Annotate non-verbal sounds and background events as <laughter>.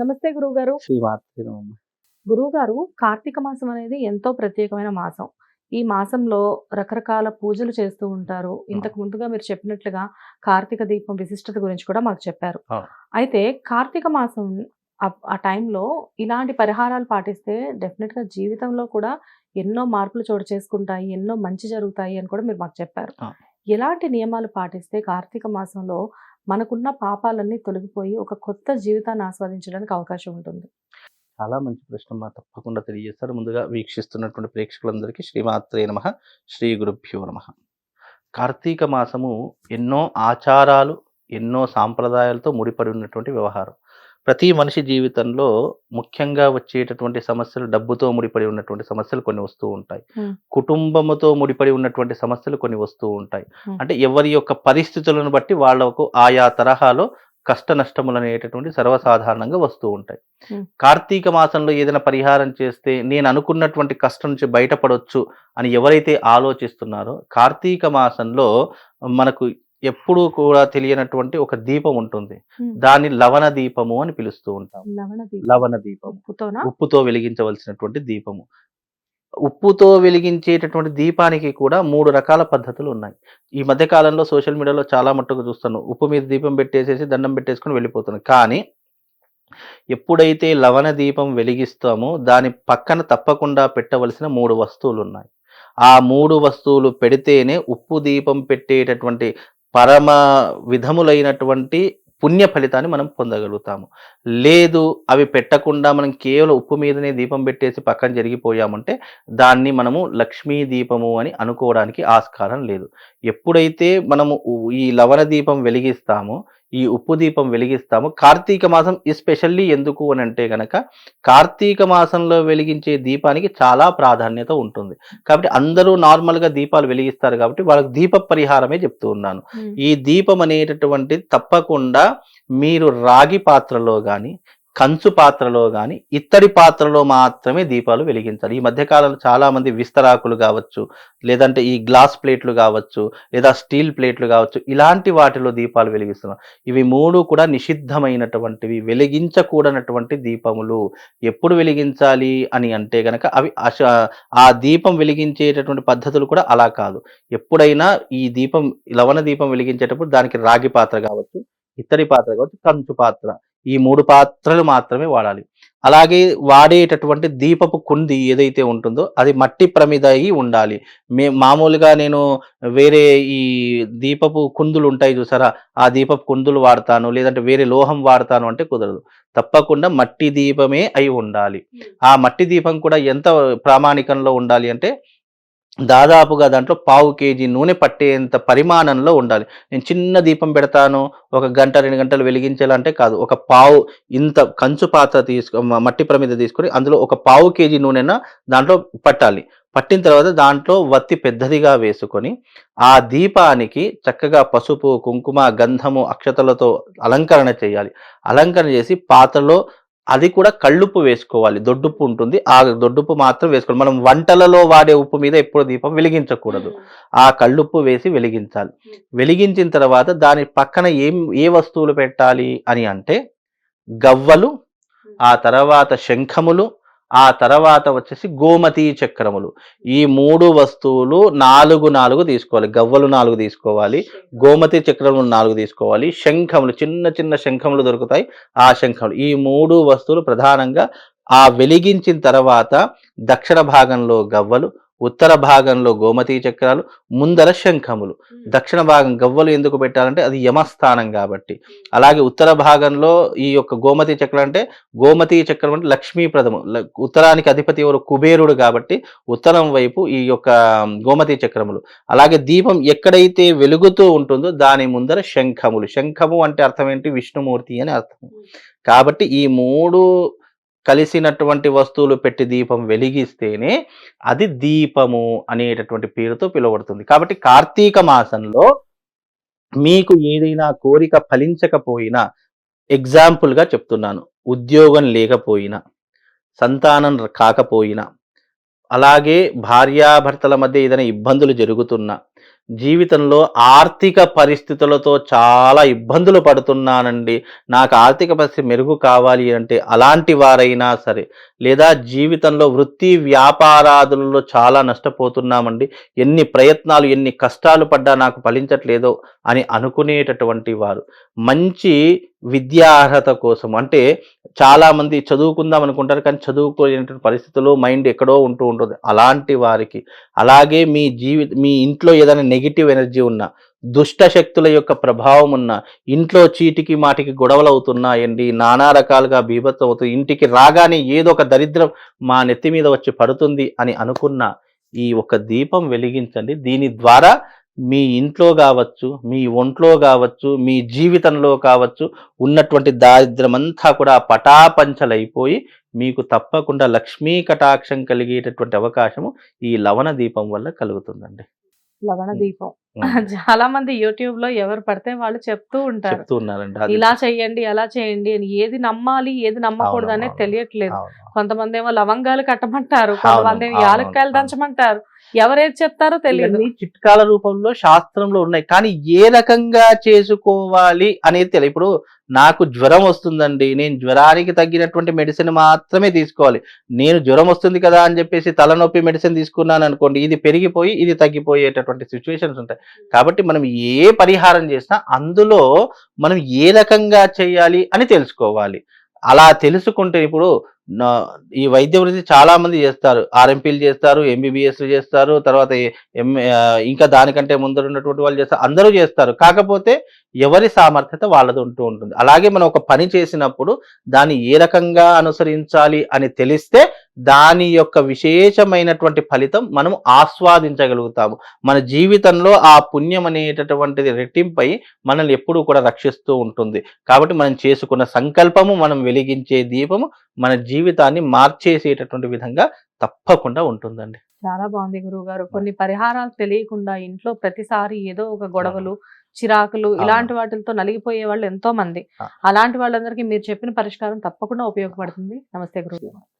నమస్తే గురువుగారు శ్రీమాత్రి నమః. గురువుగారు కార్తీక మాసం అనేది ఎంతో ప్రత్యేకమైన మాసం ఈ మాసంలో రకరకాల పూజలు చేస్తూ ఉంటారు ఇంతకు ముందుగా మీరు చెప్పినట్లుగా కార్తీక దీపం విశిష్టత గురించి కూడా మాకు చెప్పారు. అయితే కార్తీక మాసం ఆ- టైంలో ఇలాంటి పరిహారాలు పాటిస్తే డెఫినెట్గా జీవితంలో కూడా ఎన్నో మార్పులు చోటు చేసుకుంటాయి ఎన్నో మంచి జరుగుతాయి అని కూడా మీరు మాకు చెప్పారు. ఎలాంటి నియమాలు పాటిస్తే కార్తీక మాసంలో మనకున్న పాపాలన్నీ తొలగిపోయి ఒక కొత్త జీవితాన్ని ఆస్వాదించడానికి అవకాశం ఉంటుంది? చాలా మంచి ప్రశ్న మా తప్పకుండా తెలియజేస్తారు. ముందుగా వీక్షిస్తున్నటువంటి ప్రేక్షకులందరికీ శ్రీమాత్రే నమ. శ్రీ గురుభ్యో నమ. కార్తీక మాసము ఎన్నో ఆచారాలు ఎన్నో సాంప్రదాయాలతో ముడిపడి ఉన్నటువంటి వ్యవహారం. ప్రతి మనిషి జీవితంలో ముఖ్యంగా వచ్చేటటువంటి సమస్యలు డబ్బుతో ముడిపడి ఉన్నటువంటి సమస్యలు కొన్ని వస్తూ ఉంటాయి. కుటుంబముతో ముడిపడి ఉన్నటువంటి సమస్యలు కొన్ని వస్తూ ఉంటాయి. అంటే ఎవరి యొక్క పరిస్థితులను బట్టి వాళ్ళకు ఆయా తరహాలో కష్ట నష్టములు అనేటటువంటి సర్వసాధారణంగా వస్తూ ఉంటాయి. కార్తీక మాసంలో ఏదైనా పరిహారం చేస్తే నేను అనుకున్నటువంటి కష్టం నుంచి బయటపడవచ్చు అని ఎవరైతే ఆలోచిస్తున్నారో కార్తీక మాసంలో మనకు ఎప్పుడూ కూడా తెలియనటువంటి ఒక దీపం ఉంటుంది. దాన్ని లవణ దీపము అని పిలుస్తూ ఉంటాం. లవణ దీపం. ఉప్పుతో వెలిగించవలసినటువంటి దీపము. ఉప్పుతో వెలిగించేటటువంటి దీపానికి కూడా మూడు రకాల పద్ధతులు ఉన్నాయి. ఈ మధ్య కాలంలో సోషల్ మీడియాలో చాలా మట్టుకు చూస్తాను ఉప్పు మీద దీపం పెట్టేసేసి దండం పెట్టేసుకొని వెళ్ళిపోతున్నాను కానీ ఎప్పుడైతే లవణ దీపం వెలిగిస్తామో దాని పక్కన తప్పకుండా పెట్టవలసిన మూడు వస్తువులు ఉన్నాయి. ఆ మూడు వస్తువులు పెడితేనే ఉప్పు దీపం పెట్టేటటువంటి పరమ విధములైనటువంటి పుణ్య ఫలితాన్ని మనం పొందగలుగుతాము. లేదు అవి పెట్టకుండా మనం కేవలం ఉప్పు మీదనే దీపం పెట్టేసి పక్కన జరిగిపోయామంటే దాన్ని మనము లక్ష్మీ దీపము అని అనుకోవడానికి ఆస్కారం లేదు. ఎప్పుడైతే మనము ఈ లవణ దీపం వెలిగిస్తామో ఈ ఉప్పు దీపం వెలిగిస్తాము. కార్తీక మాసం ఎస్పెషల్లీ ఎందుకు అని అంటే గనక కార్తీక మాసంలో వెలిగించే దీపానికి చాలా ప్రాధాన్యత ఉంటుంది. కాబట్టి అందరూ నార్మల్గా దీపాలు వెలిగిస్తారు కాబట్టి వాళ్ళకి దీప పరిహారమే చెప్తూ ఉన్నాను. ఈ దీపం అనేటటువంటిది తప్పకుండా మీరు రాగి పాత్రలో కానీ కంచు పాత్రలో కానీ ఇత్తడి పాత్రలో మాత్రమే దీపాలు వెలిగించాలి. ఈ మధ్యకాలంలో చాలా మంది విస్తరాకులు కావచ్చు లేదంటే ఈ గ్లాస్ ప్లేట్లు కావచ్చు లేదా స్టీల్ ప్లేట్లు కావచ్చు ఇలాంటి వాటిలో దీపాలు వెలిగిస్తున్నారు ఇవి మూడు కూడా నిషిద్ధమైనటువంటివి వెలిగించకూడనటువంటి దీపములు. ఎప్పుడు వెలిగించాలి అని అంటే గనక అవి ఆ దీపం వెలిగించేటటువంటి పద్ధతులు కూడా అలా కాదు. ఎప్పుడైనా ఈ దీపం లవణ దీపం వెలిగించేటప్పుడు దానికి రాగి పాత్ర కావచ్చు ఇత్తడి పాత్ర కావచ్చు కంచు పాత్ర. ఈ మూడు పాత్రలు మాత్రమే వాడాలి. అలాగే వాడేటటువంటి దీపపు కుంది ఏదైతే ఉంటుందో అది మట్టి ప్రమిద అయి ఉండాలి. మే మామూలుగా నేను వేరే ఈ దీపపు కుందులు ఉంటాయి చూసారా? ఆ దీపపు కుందులు వాడతాను లేదంటే వేరే లోహం వాడతాను అంటే కుదరదు. తప్పకుండా మట్టి దీపమే అయి ఉండాలి. ఆ మట్టి దీపం కూడా ఎంత ప్రామాణికంలో ఉండాలి అంటే దాదాపుగా దాంట్లో పావు కేజీ నూనె పట్టేంత పరిమాణంలో ఉండాలి. నేను చిన్న దీపం పెడతాను ఒక గంట రెండు గంటలు వెలిగించాలంటే కాదు. ఒక పావు ఇంత కంచు పాత్ర తీసుకో మట్టి ప్రమిద తీసుకొని అందులో ఒక పావు కేజీ నూనెన దాంట్లో పట్టాలి. పట్టిన తర్వాత దాంట్లో వత్తి పెద్దదిగా వేసుకొని ఆ దీపానికి చక్కగా పసుపు కుంకుమ గంధము అక్షతలతో అలంకరణ చేయాలి. అలంకరణ చేసి పాత్రలో అది కూడా కళ్ళుప్పు వేసుకోవాలి. దొడ్డుప్పు ఉంటుంది. ఆ దొడ్డుప్పు మాత్రం వేసుకోవాలి. మనం వంటలలో వాడే ఉప్పు మీద ఎప్పుడు దీపం వెలిగించకూడదు. ఆ కళ్ళుప్పు వేసి వెలిగించాలి. వెలిగించిన తర్వాత దాని పక్కన ఏం ఏ వస్తువులు పెట్టాలి అని అంటే గవ్వలు ఆ తర్వాత శంఖములు ఆ తర్వాత వచ్చేసి గోమతి చక్రములు. ఈ మూడు వస్తువులు నాలుగు నాలుగు తీసుకోవాలి. గవ్వలు నాలుగు తీసుకోవాలి. గోమతి చక్రములు నాలుగు తీసుకోవాలి. శంఖములు చిన్న చిన్న శంఖములు దొరుకుతాయి. ఆ శంఖములు. ఈ మూడు వస్తువులు ప్రధానంగా ఆ వెలిగించిన తర్వాత దక్షిణ భాగంలో గవ్వలు ఉత్తర భాగంలో గోమతి చక్రాలు ముందర శంఖములు. దక్షిణ భాగం గవ్వలు ఎందుకు పెట్టాలంటే అది యమస్థానం కాబట్టి. అలాగే ఉత్తర భాగంలో ఈ యొక్క గోమతి చక్రం అంటే గోమతి చక్రం అంటే లక్ష్మీప్రదము ఉత్తరానికి అధిపతి ఎవరు? కుబేరుడు కాబట్టి ఉత్తరం వైపు ఈ యొక్క గోమతి చక్రములు. అలాగే దీపం ఎక్కడైతే వెలుగుతూ ఉంటుందో దాని ముందర శంఖములు. శంఖము అంటే అర్థం ఏంటి? విష్ణుమూర్తి అని అర్థం కాబట్టి ఈ మూడు కలిసినటువంటి వస్తువులు పెట్టి దీపం వెలిగిస్తేనే అది దీపము అనేటటువంటి పేరుతో పిలువబడుతుంది. కాబట్టి కార్తీక మాసంలో మీకు ఏదైనా కోరిక ఫలించకపోయినా ఎగ్జాంపుల్గా చెప్తున్నాను ఉద్యోగం లేకపోయినా సంతానం కాకపోయినా అలాగే భార్యాభర్తల మధ్య ఏదైనా ఇబ్బందులు జరుగుతున్నా జీవితంలో ఆర్థిక పరిస్థితులతో చాలా ఇబ్బందులు పడుతున్నానండి. నాకు ఆర్థిక పరిస్థితి మెరుగు కావాలి అంటే అలాంటి వారైనా సరే. లేదా జీవితంలో వృత్తి వ్యాపారాదులలో చాలా నష్టపోతున్నామండి. ఎన్ని ప్రయత్నాలు ఎన్ని కష్టాలు పడ్డా నాకు ఫలించట్లేదో అని అనుకునేటటువంటి వారు. మంచి విద్యా అర్హత కోసం అంటే చాలామంది చదువుకుందాం అనుకుంటారు కానీ చదువుకోలేనటువంటి పరిస్థితుల్లో మైండ్ ఎక్కడో ఉంటూ ఉంటుంది. అలాంటి వారికి అలాగే మీ జీవి మీ ఇంట్లో ఏదైనా నెగిటివ్ ఎనర్జీ ఉన్నా దుష్ట శక్తుల యొక్క ప్రభావం ఉన్న ఇంట్లో చీటికి మాటికి గొడవలు అవుతున్నాయండి నానా రకాలుగా బీభత్సం అవుతుంది ఇంటికి రాగానే ఏదో ఒక దరిద్రం మా నెత్తి మీద వచ్చి పడుతుంది అని అనుకున్న ఈ ఒక దీపం వెలిగించండి. దీని ద్వారా మీ ఇంట్లో కావచ్చు మీ ఒంట్లో కావచ్చు మీ జీవితంలో కావచ్చు ఉన్నటువంటి దారిద్ర్యం అంతా కూడా పటాపంచలైపోయి మీకు తప్పకుండా లక్ష్మీ కటాక్షం కలిగేటటువంటి అవకాశము ఈ లవణ దీపం వల్ల కలుగుతుందండి. లవణ దీపం. <laughs> చాలా మంది యూట్యూబ్లో ఎవరు పడితే వాళ్ళు చెప్తూ ఉంటారు ఇలా చెయ్యండి అలా చేయండి అని ఏది నమ్మాలి ఏది నమ్మకూడదు అనేది. తెలియట్లేదు. కొంతమంది ఏమో లవంగాలు కట్టమంటారు కొంతమంది ఏమో యాలక్కాయలు. దంచమంటారు ఎవరేది చెప్తారో తెలియదు చిట్కాల రూపంలో శాస్త్రంలో ఉన్నాయి. కానీ ఏ రకంగా చేసుకోవాలి అనేది తెలియదు ఇప్పుడు నాకు జ్వరం వస్తుందండి. నేను జ్వరానికి తగ్గినటువంటి మెడిసిన్ మాత్రమే తీసుకోవాలి. నేను జ్వరం వస్తుంది కదా అని చెప్పేసి తలనొప్పి మెడిసిన్ తీసుకున్నాను అనుకోండి ఇది పెరిగిపోయి ఇది తగ్గిపోయేటటువంటి సిచ్యువేషన్స్ ఉంటాయి. కాబట్టి మనం ఏ పరిహారం చేసినా అందులో మనం ఏ రకంగా చేయాలి అని తెలుసుకోవాలి. అలా తెలుసుకుంటే ఇప్పుడు ఈ వైద్య వృత్తి చాలా మంది చేస్తారు ఆర్ఎంపీలు చేస్తారు ఎంబీబీఎస్ చేస్తారు తర్వాత ఎం ఇంకా దానికంటే ముందర ఉన్నటువంటి వాళ్ళు చేస్తారు. అందరూ చేస్తారు. కాకపోతే ఎవరి సామర్థ్యత వాళ్ళది ఉంటూ ఉంటుంది. అలాగే మనం ఒక పని చేసినప్పుడు దాన్ని ఏ రకంగా అనుసరించాలి అని తెలిస్తే దాని యొక్క విశేషమైనటువంటి ఫలితం మనం ఆస్వాదించగలుగుతాము. మన జీవితంలో ఆ పుణ్యం అనేటటువంటిది రెట్టింపై మనల్ని ఎప్పుడూ కూడా రక్షిస్తూ ఉంటుంది. కాబట్టి మనం చేసుకున్న సంకల్పము మనం వెలిగించే దీపము మన జీవితాన్ని మార్చేసేటటువంటి విధంగా తప్పకుండా ఉంటుందండి. చాలా బాగుంది గురువు గారు కొన్ని పరిహారాలు తెలియకుండా ఇంట్లో ప్రతిసారి ఏదో ఒక గొడవలు చిరాకులు ఇలాంటి వాటితో నలిగిపోయే వాళ్ళు ఎంతో మంది. అలాంటి వాళ్ళందరికీ మీరు చెప్పిన పరిష్కారం తప్పకుండా ఉపయోగపడుతుంది. నమస్తే గురువు గారు